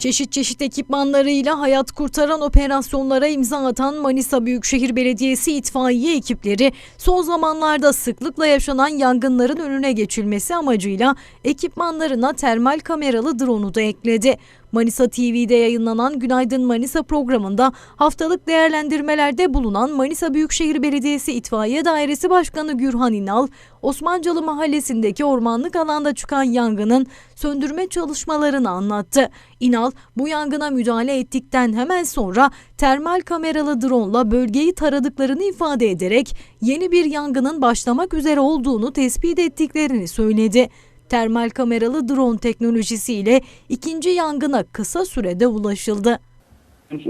Çeşit çeşit ekipmanlarıyla hayat kurtaran operasyonlara imza atan Manisa Büyükşehir Belediyesi itfaiye ekipleri son zamanlarda sıklıkla yaşanan yangınların önüne geçilmesi amacıyla ekipmanlarına termal kameralı drone'u da ekledi. Manisa TV'de yayınlanan Günaydın Manisa programında haftalık değerlendirmelerde bulunan Manisa Büyükşehir Belediyesi İtfaiye Dairesi Başkanı Gürhan İnal, Osmancalı Mahallesi'ndeki ormanlık alanda çıkan yangının söndürme çalışmalarını anlattı. İnal, bu yangına müdahale ettikten hemen sonra termal kameralı drone'la bölgeyi taradıklarını ifade ederek yeni bir yangının başlamak üzere olduğunu tespit ettiklerini söyledi. Termal kameralı drone teknolojisiyle ikinci yangına kısa sürede ulaşıldı.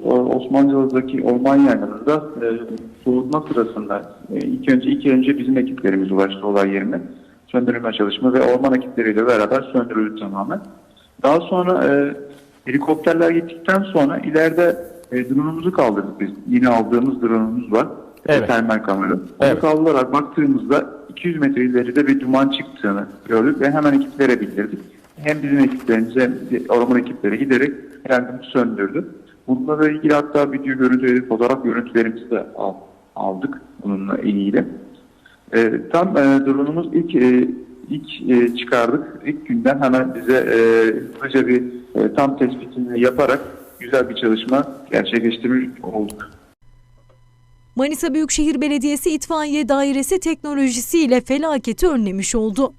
Osmanlı'daki orman yangınında e, soğutma sırasında e, ilk önce ilk önce bizim ekiplerimiz ulaştı olay yerine. Söndürme çalışma ve orman ekipleriyle beraber söndürüldü tamamen. Daha sonra e, helikopterler gittikten sonra ileride e, drone'umuzu kaldırdık biz. Yeni aldığımız drone'umuz var. Evet. Termal kamera. Onu Evet. kaldırarak baktığımızda 200 metre ileride bir duman çıktığını gördük ve hemen ekiplere bildirdik. Hem bizim ekiplerimiz hem orman ekipleri giderek yangını söndürdü. Bununla ilgili hatta video görüntüleri, fotoğraf görüntülerimizi de al- aldık bununla ilgili. Ee, tam e, drone'umuz ilk e, ilk e, çıkardık. İlk günden hemen bize e, hızlıca bir e, tam tespitini yaparak güzel bir çalışma gerçekleştirmiş olduk. Manisa Büyükşehir Belediyesi İtfaiye Dairesi teknolojisiyle felaketi önlemiş oldu.